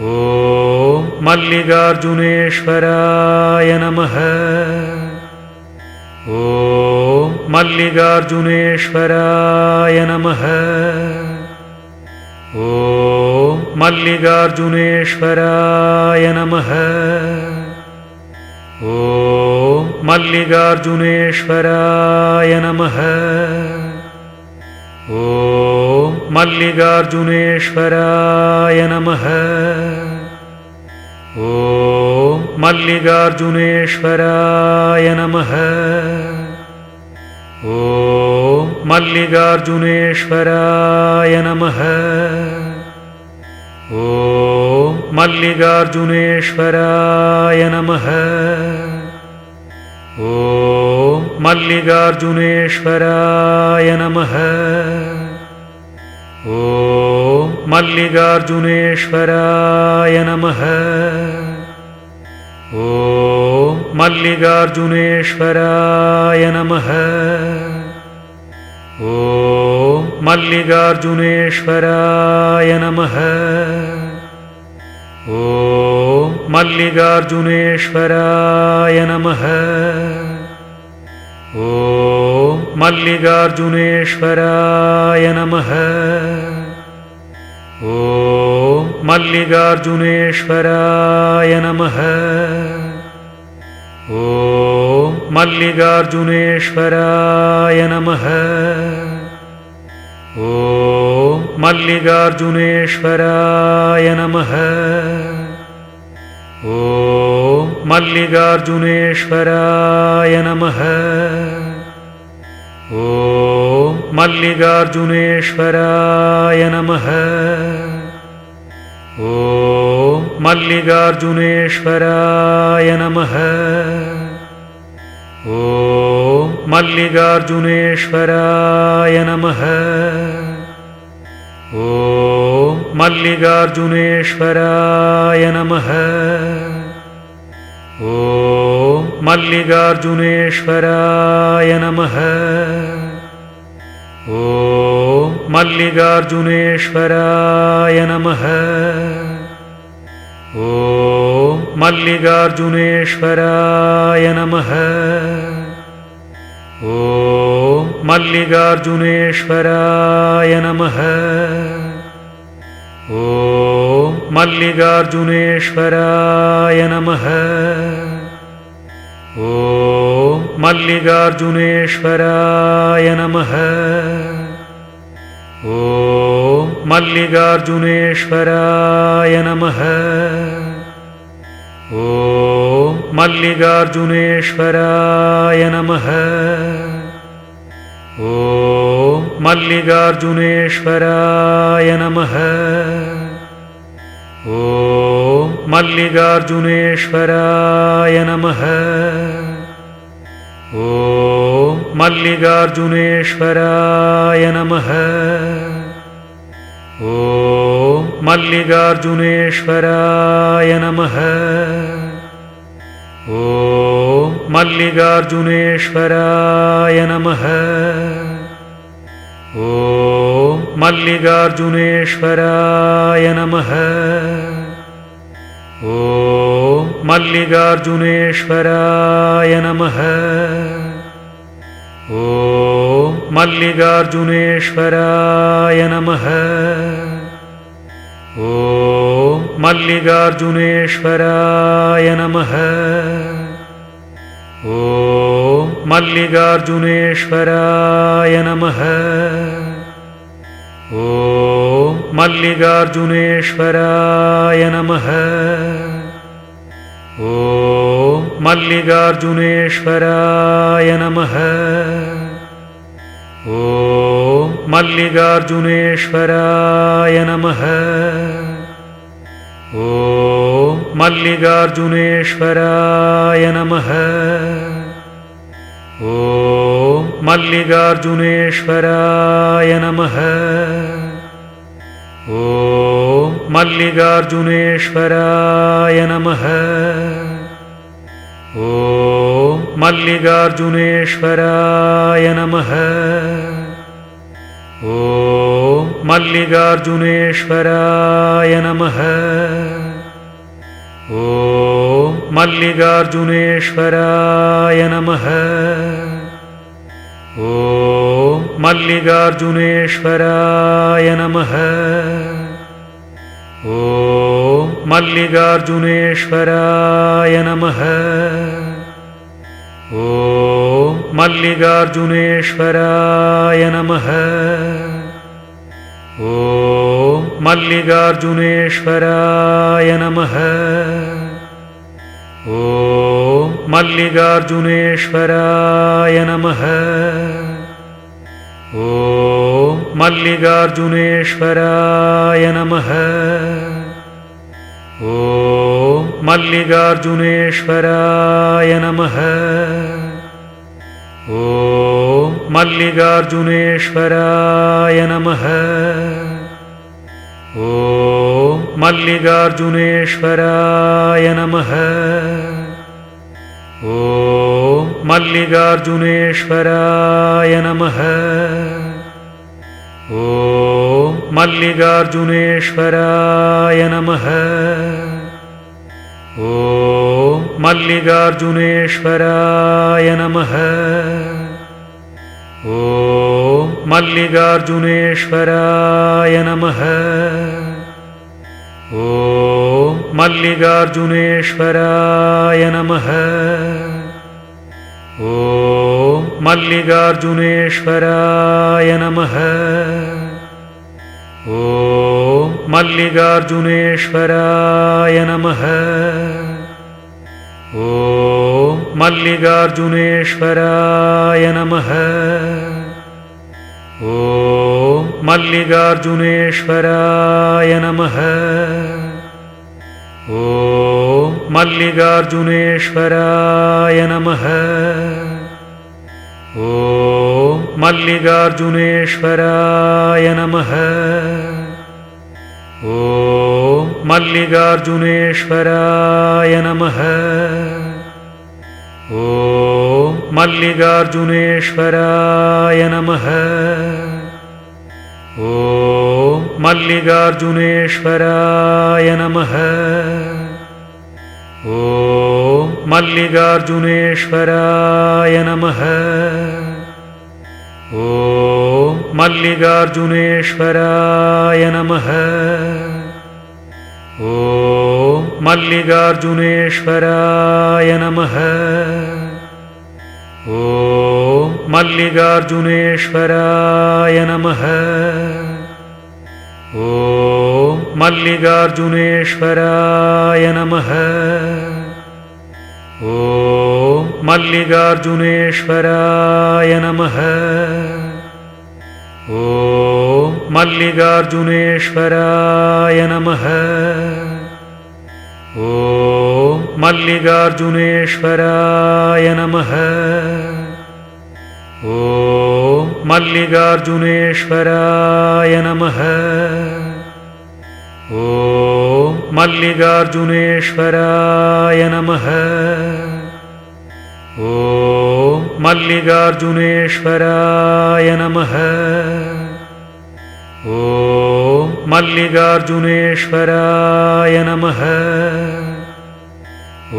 ॐ मल्लिकार्जुनेश्वराय नमः। ॐ मल्लिकार्जुनेश्वराय नमः। ॐ मल्लिकार्जुनेश्वराय नमः। ॐ मल्लिकार्जुनेश्वराय नमः। ॐ मल्लिकार्जुनेश्वराय नमः। ॐ मल्लिकार्जुनेश्वराय नमः। ॐ मल्लिकार्जुनेश्वराय नमः। ॐ मल्लिकार्जुनेश्वराय नमः। ॐ मल्लिकार्जुनेश्वराय नमः ॐ मल्लिकार्जुनेश्वराय नमः। ॐ मल्लिकार्जुनेश्वराय नमः। ॐ मल्लिकार्जुनेश्वराय नमः। ॐ मल्लिकार्जुनेश्वराय नमः। ॐ मल्लिकार्जुनेश्वराय नमः। ॐ मल्लिकार्जुनेश्वराय नमः। ॐ मल्लिकार्जुनेश्वराय नमः। ॐ मल्लिकार्जुनेश्वराय नमः। ॐ मल्लिकार्जुनेश्वराय नमः ॐ मल्लिकार्जुनेश्वराय नमः। ॐ मल्लिकार्जुनेश्वराय नमः। ॐ मल्लिकार्जुनेश्वराय नमः। ॐ मल्लिकार्जुनेश्वराय नमः। ॐ मल्लिकार्जुनेश्वराय नमः। ॐ मल्लिकार्जुनेश्वराय नमः। ॐ मल्लिकार्जुनेश्वराय नमः। ॐ मल्लिकार्जुनेश्वराय नमः। ॐ मल्लिकार्जुनेश्वराय नमः ॐ मल्लिकार्जुनेश्वराय नमः। ॐ मल्लिकार्जुनेश्वराय नमः। ॐ मल्लिकार्जुनेश्वराय नमः। ॐ मल्लिकार्जुनेश्वराय नमः। ॐ मल्लिकार्जुनेश्वराय नमः। ॐ मल्लिकार्जुनेश्वराय नमः। ॐ मल्लिकार्जुनेश्वराय नमः। ॐ मल्लिकार्जुनेश्वराय नमः। ॐ मल्लिकार्जुनेश्वराय नमः ॐ मल्लिकार्जुनेश्वराय नमः। ॐ मल्लिकार्जुनेश्वराय नमः। ॐ मल्लिकार्जुनेश्वराय नमः। ॐ मल्लिकार्जुनेश्वराय नमः। ॐ मल्लिकार्जुनेश्वराय नमः। ॐ मल्लिकार्जुनेश्वराय नमः। ॐ मल्लिकार्जुनेश्वराय नमः। ॐ मल्लिकार्जुनेश्वराय नमः। ॐ मल्लिकार्जुनेश्वराय नमः मल्लिकार्जुनेश्वराय नमः। ॐ मल्लिकार्जुनेश्वराय नमः। ॐ मल्लिकार्जुनेश्वराय नमः। ॐ मल्लिकार्जुनेश्वराय नमः। ॐ मल्लिकार्जुनेश्वराय नमः ॐ मल्लिकार्जुनेश्वराय नमः। ॐ मल्लिकार्जुनेश्वराय नमः। ॐ मल्लिकार्जुनेश्वराय नमः। ॐ मल्लिकार्जुनेश्वराय नमः। ॐ मल्लिकार्जुनेश्वराय नमः ॐ मल्लिकार्जुनेश्वराय नमः। ॐ मल्लिकार्जुनेश्वराय नमः। ॐ मल्लिकार्जुनेश्वराय नमः। ॐ मल्लिकार्जुनेश्वराय नमः मल्लिकार्जुनेश्वराय नमः। ॐ मल्लिकार्जुनेश्वराय नमः। ॐ मल्लिकार्जुनेश्वराय नमः। ॐ मल्लिकार्जुनेश्वराय नमः। ॐ मल्लिकार्जुनेश्वराय नमः मल्लिकार्जुनेश्वराय नमः। ॐ मल्लिकार्जुनेश्वराय नमः। ॐ मल्लिकार्जुनेश्वराय नमः। ॐ मल्लिकार्जुनेश्वराय नमः। ॐ मल्लिकार्जुनेश्वराय नमः ॐ मल्लिकार्जुनेश्वराय नमः। ॐ मल्लिकार्जुनेश्वराय नमः। ॐ मल्लिकार्जुनेश्वराय नमः। ॐ मल्लिकार्जुनेश्वराय नमः मल्लिकार्जुनेश्वराय नमः। ॐ मल्लिकार्जुनेश्वराय नमः। ॐ मल्लिकार्जुनेश्वराय नमः। ॐ मल्लिकार्जुनेश्वराय नमः। ॐ मल्लिकार्जुनेश्वराय नमः मल्लिकार्जुनेश्वराय नमः। ॐ मल्लिकार्जुनेश्वराय नमः। ॐ मल्लिकार्जुनेश्वराय नमः। ॐ मल्लिकार्जुनेश्वराय नमः। ॐ मल्लिकार्जुनेश्वराय नमः ॐ मल्लिकार्जुनेश्वराय नमः।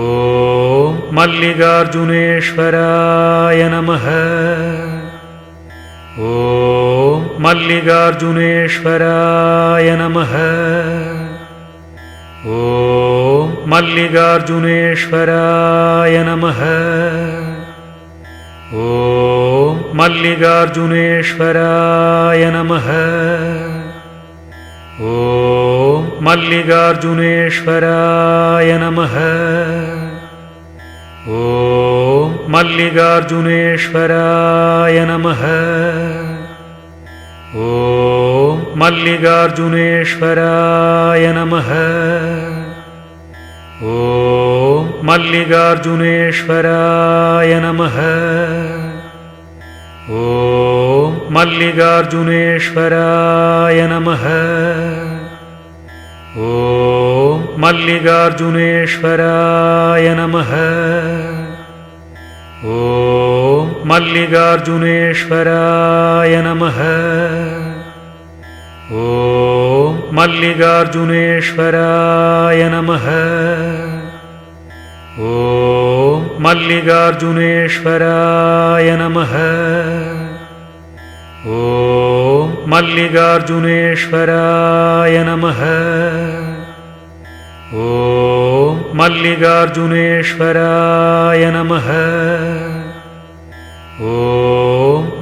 ॐ मल्लिकार्जुनेश्वराय नमः। ॐ मल्लिकार्जुनेश्वराय नमः। ॐ मल्लिकार्जुनेश्वराय नमः। ॐ मल्लिकार्जुनेश्वराय नमः ॐ मल्लिकार्जुनेश्वराय नमः। ॐ मल्लिकार्जुनेश्वराय नमः। ॐ मल्लिकार्जुनेश्वराय नमः। ॐ मल्लिकार्जुनेश्वराय नमः ॐ मल्लिकार्जुनेश्वराय नमः। ॐ मल्लिकार्जुनेश्वराय नमः। ॐ मल्लिकार्जुनेश्वराय नमः। ॐ मल्लिकार्जुनेश्वराय नमः ॐ मल्लिकार्जुनेश्वराय नमः। ॐ मल्लिकार्जुनेश्वराय नमः। ॐ मल्लिकार्जुनेश्वराय नमः। ॐ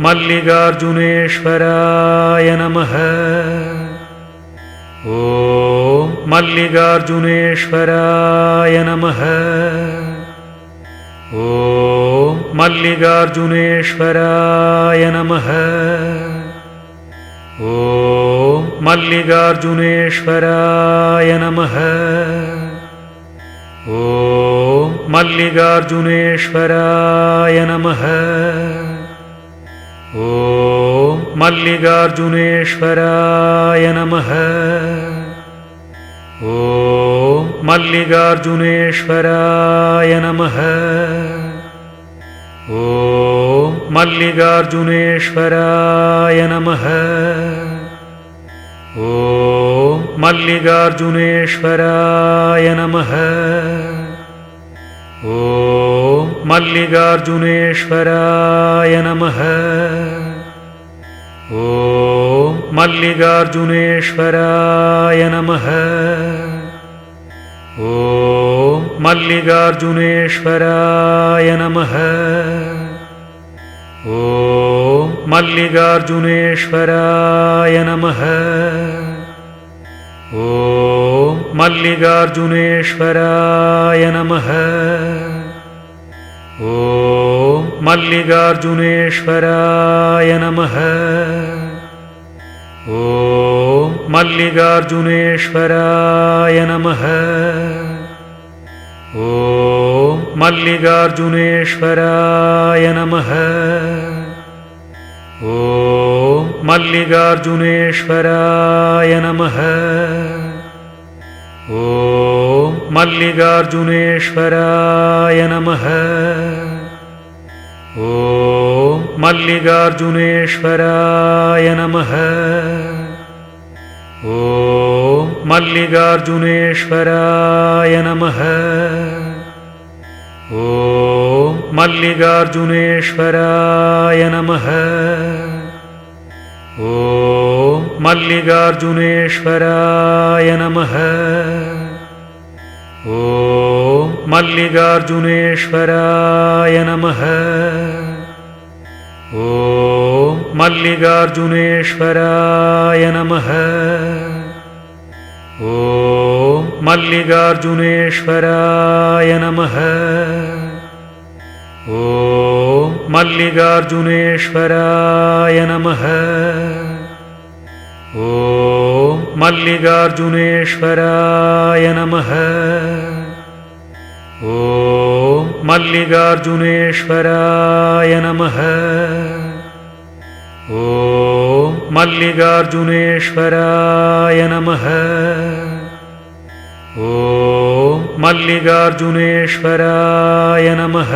मल्लिकार्जुनेश्वराय नमः। ॐ मल्लिकार्जुनेश्वराय नमः। ॐ मल्लिकार्जुनेश्वराय नमः। ॐ मल्लिकार्जुनेश्वराय नमः। ॐ मल्लिकार्जुनेश्वराय नमः। ॐ मल्लिकार्जुनेश्वराय नमः ॐ मल्लिकार्जुनेश्वराय नमः। ॐ मल्लिकार्जुनेश्वराय नमः। ॐ मल्लिकार्जुनेश्वराय नमः। ॐ मल्लिकार्जुनेश्वराय नमः मल्लिकार्जुनेश्वराय नमः। ॐ मल्लिकार्जुनेश्वराय नमः। ॐ मल्लिकार्जुनेश्वराय नमः। ॐ मल्लिकार्जुनेश्वराय नमः। ॐ मल्लिकार्जुनेश्वराय नमः ॐ मल्लिकार्जुनेश्वराय नमः। ॐ मल्लिकार्जुनेश्वराय नमः। ॐ मल्लिकार्जुनेश्वराय नमः। ॐ मल्लिकार्जुनेश्वराय नमः मल्लिकार्जुनेश्वराय नमः। ॐ मल्लिकार्जुनेश्वराय नमः। ॐ मल्लिकार्जुनेश्वराय नमः। ॐ मल्लिकार्जुनेश्वराय नमः। ॐ मल्लिकार्जुनेश्वराय नमः मल्लिकार्जुनेश्वराय नमः। ॐ मल्लिकार्जुनेश्वराय नमः। ॐ मल्लिकार्जुनेश्वराय नमः। ॐ मल्लिकार्जुनेश्वराय नमः। ॐ मल्लिकार्जुनेश्वराय नमः मल्लिकार्जुनेश्वराय नमः। ॐ मल्लिकार्जुनेश्वराय नमः